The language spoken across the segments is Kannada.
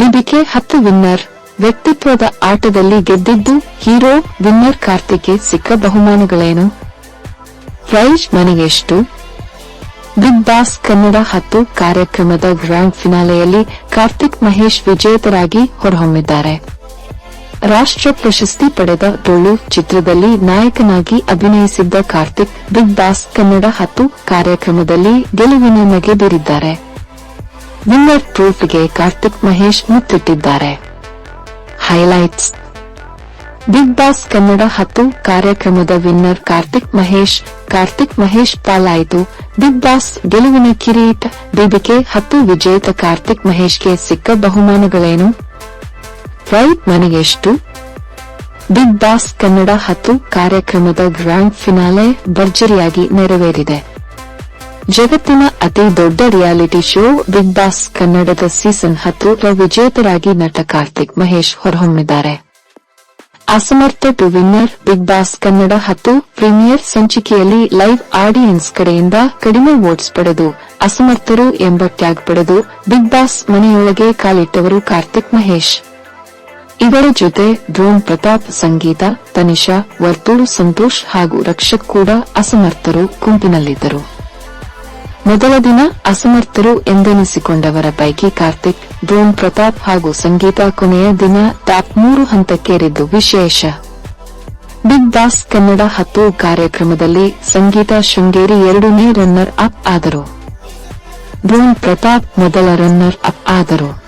ಬಿಬಿಕೆ ಹತ್ತು ವಿನ್ನರ್. ವ್ಯಕ್ತಿತ್ವದ ಆಟದಲ್ಲಿ ಗೆದ್ದಿದ್ದು ಹೀರೋ ವಿನ್ನರ್ ಕಾರ್ತಿಕ್ಗೆ ಸಿಕ್ಕ ಬಹುಮಾನಗಳೇನು? ಪ್ರೈಜ್ ಮನೆಗೆಷ್ಟು ಬಿಗ್ ಬಾಸ್ ಕನ್ನಡ ಹತ್ತು ಕಾರ್ಯಕ್ರಮದ ಗ್ರ್ಯಾಂಡ್ ಫಿನಾಲೆಯಲ್ಲಿ ಕಾರ್ತಿಕ್ ಮಹೇಶ್ ವಿಜೇತರಾಗಿ ಹೊರಹೊಮ್ಮಿದ್ದಾರೆ. ರಾಷ್ಟ್ರ ಪ್ರಶಸ್ತಿ ಪಡೆದ ಡೊಳ್ಳು ಚಿತ್ರದಲ್ಲಿ ನಾಯಕನಾಗಿ ಅಭಿನಯಿಸಿದ್ದ ಕಾರ್ತಿಕ್ ಬಿಗ್ ಬಾಸ್ ಕನ್ನಡ ಹತ್ತು ಕಾರ್ಯಕ್ರಮದಲ್ಲಿ ಗೆಲುವಿನ ನಗೆ ಬೀರಿದ್ದಾರೆ. ವಿನ್ನರ್ ಟ್ರೋಫಿಗೆ ಕಾರ್ತಿಕ್ ಮಹೇಶ್ ಮುತ್ತಿಟ್ಟಿದ್ದಾರೆ. ಹೈಲೈಟ್ಸ್. ಬಿಗ್ ಬಾಸ್ ಕನ್ನಡ ಹತ್ತು ಕಾರ್ಯಕ್ರಮದ ವಿನ್ನರ್ ಕಾರ್ತಿಕ್ ಮಹೇಶ್ ಕಾರ್ತಿಕ್ ಮಹೇಶ್ ಪಾಲಾಯಿತು. ಬಿಗ್ ಬಾಸ್ ಗೆಲುವಿನ ಕಿರೀಟ್ ಬಿಬಿಕೆ ಹತ್ತು ವಿಜೇತ ಕಾರ್ತಿಕ್ ಮಹೇಶ್ಗೆ ಸಿಕ್ಕ ಬಹುಮಾನಗಳೇನು? ಫ್ರೈಟ್ ಮನೆಗೆಷ್ಟು ಬಿಗ್ ಬಾಸ್ ಕನ್ನಡ ಹತ್ತು ಕಾರ್ಯಕ್ರಮದ ಗ್ರ್ಯಾಂಡ್ ಫಿನಾಲೆ ಭರ್ಜರಿಯಾಗಿ ನೆರವೇರಿದೆ. ಜಗತ್ತಿನ ಅತಿ ದೊಡ್ಡ ರಿಯಾಲಿಟಿ ಶೋ ಬಿಗ್ ಬಾಸ್ ಕನ್ನಡದ ಸೀಸನ್ ಹತ್ತು ವಿಜೇತರಾಗಿ ನಟ ಕಾರ್ತಿಕ್ ಮಹೇಶ್ ಹೊರಹೊಮ್ಮಿದ್ದಾರೆ. ಅಸಮರ್ಥ to winner Big Boss Kannada ಹತ್ತು ಪ್ರೀಮಿಯರ್ ಸಂಚಿಕೆಯಲ್ಲಿ ಲೈವ್ ಆಡಿಯನ್ಸ್ ಕಡೆಯಿಂದ ಕಡಿಮೆ ವೋಟ್ಸ್ ಪಡೆದು ಅಸಮರ್ಥರು ಎಂಬ ಟ್ಯಾಗ್ ಪಡೆದು ಬಿಗ್ ಬಾಸ್ ಮನೆಯೊಳಗೆ ಕಾಲಿಟ್ಟವರು ಕಾರ್ತಿಕ್ ಮಹೇಶ್. ಇವರ ಜೊತೆ ಡ್ರೋನ್ ಪ್ರತಾಪ್, ಸಂಗೀತ, ತನಿಷಾ ವರ್ತೂರು ಸಂತೋಷ್ ಹಾಗೂ ರಕ್ಷಕ್ ಕೂಡ ಅಸಮರ್ಥರು ಗುಂಪಿನಲ್ಲಿದ್ದರು. ಮೊದಲ ದಿನ ಅಸಮರ್ಥರು ಎಂದೆನಿಸಿಕೊಂಡವರ ಪೈಕಿ ಕಾರ್ತಿಕ್ ಡ್ರೋನ್ ಪ್ರತಾಪ್ ಹಾಗೂ ಸಂಗೀತ ಕೊನೆಯ ದಿನ ಟಾಪ್ ಮೂರು ಹಂತಕ್ಕೇರಿದ್ದು ವಿಶೇಷ. ಬಿಗ್ ಬಾಸ್ ಕನ್ನಡ ಹತ್ತು ಕಾರ್ಯಕ್ರಮದಲ್ಲಿ ಸಂಗೀತ ಶೃಂಗೇರಿ ಎರಡನೇ ರನ್ನರ್ ಅಪ್ ಆದರು. ಡ್ರೋನ್ ಪ್ರತಾಪ್ ಮೊದಲ ರನ್ನರ್ ಅಪ್ ಆದರು.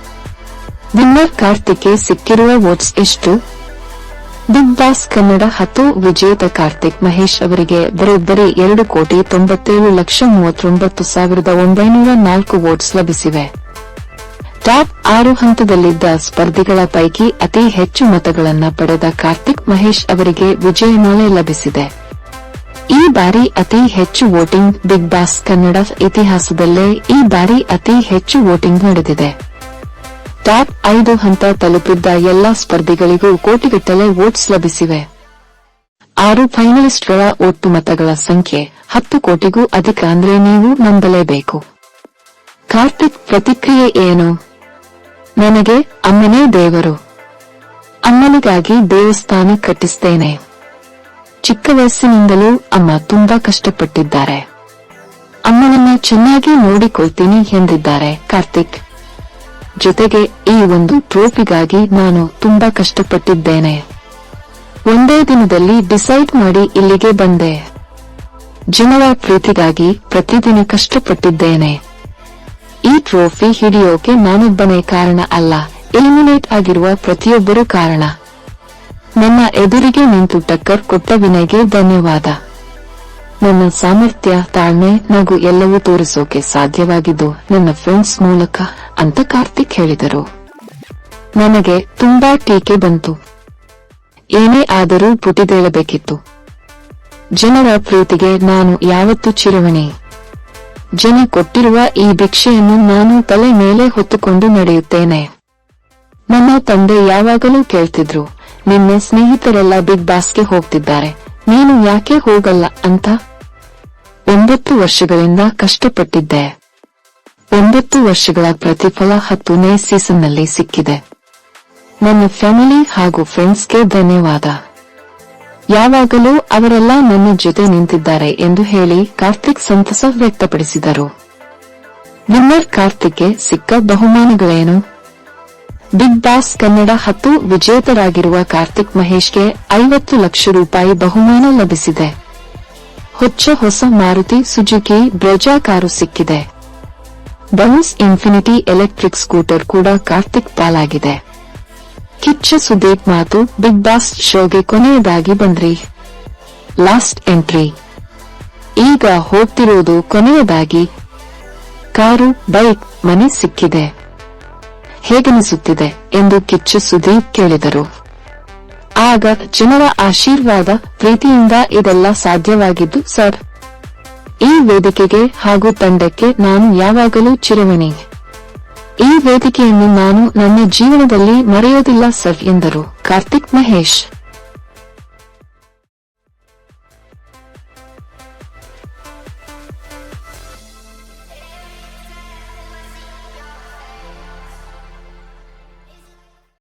ವಿನ್ನರ್ ಕಾರ್ತಿಕ್ಗೆ ಸಿಕ್ಕಿರುವ ವೋಟ್ಸ್ ಎಷ್ಟು? ಬಿಗ್ ಬಾಸ್ ಕನ್ನಡ ಹತ್ತು, ವಿಜೇತ ಕಾರ್ತಿಕ್ ಮಹೇಶ್ ಅವರಿಗೆ ಬರೋಬ್ಬರಿ ಎರಡು ಕೋಟಿ ತೊಂಬತ್ತೇಳು ಲಕ್ಷ ಮೂವತ್ತೊಂಬತ್ತು ಸಾವಿರದ ಒಂಬೈನೂರ ನಾಲ್ಕು ವೋಟ್ಸ್ ಲಭಿಸಿವೆ. ಟಾಪ್ ಆರು ಹಂತದಲ್ಲಿದ್ದ ಸ್ಪರ್ಧಿಗಳ ಪೈಕಿ ಅತಿ ಹೆಚ್ಚು ಮತಗಳನ್ನು ಪಡೆದ ಕಾರ್ತಿಕ್ ಮಹೇಶ್ ಅವರಿಗೆ ವಿಜಯಮಾಲೆ ಲಭಿಸಿದೆ. ಈ ಬಾರಿ ಅತಿ ಹೆಚ್ಚು ವೋಟಿಂಗ್ ಬಿಗ್ ಬಾಸ್ ಕನ್ನಡ ಇತಿಹಾಸದಲ್ಲೇ ಈ ಬಾರಿ ಅತಿ ಹೆಚ್ಚು ವೋಟಿಂಗ್ ನಡೆದಿದೆ. ಟಾಪ್ ಐದು ಹಂತ ತಲುಪಿದ್ದ ಎಲ್ಲಾ ಸ್ಪರ್ಧಿಗಳಿಗೂ ಕೋಟಿಗಟ್ಟಲೆ ವೋಟ್ಸ್ ಲಭಿಸಿವೆ. ಆರು ಫೈನಲಿಸ್ಟ್ಗಳ ಒಟ್ಟು ಮತಗಳ ಸಂಖ್ಯೆ ಹತ್ತು ಕೋಟಿಗೂ ಅಧಿಕ ಅಂದ್ರೆ ನೀವು ನಂಬಲೇಬೇಕು. ಕಾರ್ತಿಕ್ ಪ್ರತಿಕ್ರಿಯೆ ಏನು? ನನಗೆ ಅಮ್ಮನೇ ದೇವರು. ಅಮ್ಮನಿಗಾಗಿ ದೇವಸ್ಥಾನ ಕಟ್ಟಿಸ್ತೇನೆ. ಚಿಕ್ಕ ವಯಸ್ಸಿನಿಂದಲೂ ಅಮ್ಮ ತುಂಬಾ ಕಷ್ಟಪಟ್ಟಿದ್ದಾರೆ. ಅಮ್ಮನನ್ನ ಚೆನ್ನಾಗಿ ನೋಡಿಕೊಳ್ತೀನಿ ಎಂದಿದ್ದಾರೆ ಕಾರ್ತಿಕ್. ಜೊತೆಗೆ ಈ ಒಂದು ಟ್ರೋಫಿಗಾಗಿ ನಾನು ತುಂಬಾ ಕಷ್ಟಪಟ್ಟಿದ್ದೇನೆ. ಒಂದೇ ದಿನದಲ್ಲಿ ಡಿಸೈಡ್ ಮಾಡಿ ಇಲ್ಲಿಗೆ ಬಂದೆ. ಜನರ ಪ್ರೀತಿಗಾಗಿ ಪ್ರತಿದಿನ ಕಷ್ಟಪಟ್ಟಿದ್ದೇನೆ. ಈ ಟ್ರೋಫಿ ಹಿಡಿಯೋಕೆ ನಾನೊಬ್ಬನೇ ಕಾರಣ ಅಲ್ಲ, ಎಲಿಮಿನೇಟ್ ಆಗಿರುವ ಪ್ರತಿಯೊಬ್ಬರೂ ಕಾರಣ. ನನ್ನ ಎದುರಿಗೆ ನಿಂತು ಟಕ್ಕರ್ ಕೊಟ್ಟ ವಿನಯ್ಗೆ ಧನ್ಯವಾದ. ನನ್ನ ಸಾಮರ್ಥ್ಯ, ತಾಳ್ಮೆ ನಗು ಎಲ್ಲವೂ ತೋರಿಸೋಕೆ ಸಾಧ್ಯವಾಗಿದ್ದು ನನ್ನ ಫ್ರೆಂಡ್ಸ್ ಮೂಲಕ ಅಂತ ಕಾರ್ತಿಕ್ ಹೇಳಿದರು. ನನಗೆ ತುಂಬಾ ಟೀಕೆ ಬಂತು. ಏನೇ ಆದರೂ ಪುಟಿದೇಳಬೇಕಿತ್ತು ಜನರ ಪ್ರೀತಿಗೆ ನಾನು ಯಾವತ್ತೂ ಚಿರವಣೆ. ಜನ ಕೊಟ್ಟಿರುವ ಈ ಭಿಕ್ಷೆಯನ್ನು ನಾನು ತಲೆ ಮೇಲೆ ಹೊತ್ತುಕೊಂಡು ನಡೆಯುತ್ತೇನೆ. ನನ್ನ ತಂದೆ ಯಾವಾಗಲೂ ಕೇಳ್ತಿದ್ರು, ನಿನ್ನ ಸ್ನೇಹಿತರೆಲ್ಲ ಬಿಗ್ ಬಾಸ್ಗೆ ಹೋಗ್ತಿದ್ದಾರೆ, ನೀನು ಯಾಕೆ ಹೋಗಲ್ಲ ಅಂತ ಒಂಬತ್ತು ವರ್ಷಗಳಿಂದ ಕಷ್ಟಪಟ್ಟಿದ್ದೆ. ಒಂಬತ್ತು ವರ್ಷಗಳ ಪ್ರತಿಫಲ ಹತ್ತನೇ ಸೀಸನ್ನಲ್ಲಿ ಸಿಕ್ಕಿದೆ. ನನ್ನ ಫ್ಯಾಮಿಲಿ ಹಾಗೂ ಫ್ರೆಂಡ್ಸ್ಗೆ ಧನ್ಯವಾದ. ಯಾವಾಗಲೂ ಅವರೆಲ್ಲ ನನ್ನ ಜೊತೆ ನಿಂತಿದ್ದಾರೆ ಎಂದು ಹೇಳಿ ಕಾರ್ತಿಕ್ ಸಂತಸ ವ್ಯಕ್ತಪಡಿಸಿದರು. ವಿನ್ನರ್ ಕಾರ್ತಿಕ್ಗೆ ಸಿಕ್ಕ ಬಹುಮಾನಗಳೇನು? ಬಿಗ್ ಬಾಸ್ ಕನ್ನಡ ಹತ್ತು ವಿಜೇತರಾಗಿರುವ ಕಾರ್ತಿಕ್ ಮಹೇಶ್ಗೆ ಐವತ್ತು ಲಕ್ಷ ರೂಪಾಯಿ ಬಹುಮಾನ ಲಭಿಸಿದೆ. ಹೊಚ್ಚ ಹೊಸ ಮಾರುತಿ ಸುಜುಕಿ ಬ್ರೆಜಾ ಕಾರು ಸಿಕ್ಕಿದೆ. ಬೌನ್ಸ್ ಇನ್ಫಿನಿಟಿ ಎಲೆಕ್ಟ್ರಿಕ್ ಸ್ಕೂಟರ್ ಕೂಡ ಕಾರ್ತಿಕ್ ಪಾಲಾಗಿದೆ. ಕಿಚ್ಚ ಸುದೀಪ್ ಮಾತು ಬಿಗ್ ಬಾಸ್ ಶೋಗೆ ಕೊನೆಯದಾಗಿ ಬಂದ್ರಿ. Last entry. ಈಗ ಹೋಗ್ತಿರೋದು ಕೊನೆಯದಾಗಿ. ಕಾರು, ಬೈಕ್, ಮನೆ ಸಿಕ್ಕಿದೆ. ಹೇಗನಿಸುತ್ತಿದೆ ಎಂದು ಕಿಚ್ಚು ಸುದೀಪ್ ಕೇಳಿದರು. ಆಗ ಜನರ ಆಶೀರ್ವಾದ ಪ್ರೀತಿಯಿಂದ ಇದೆಲ್ಲ ಸಾಧ್ಯವಾಗಿದ್ದು, ಸರ್, ಈ ವೇದಿಕೆಗೆ ಹಾಗೂ ತಂಡಕ್ಕೆ ನಾನು ಯಾವಾಗಲೂ ಚಿರವಣಿ ಈ ವೇದಿಕೆಯನ್ನು ನಾನು ನನ್ನ ಜೀವನದಲ್ಲಿ ಮರೆಯೋದಿಲ್ಲ, ಸರ್, ಎಂದರು ಕಾರ್ತಿಕ್ ಮಹೇಶ್.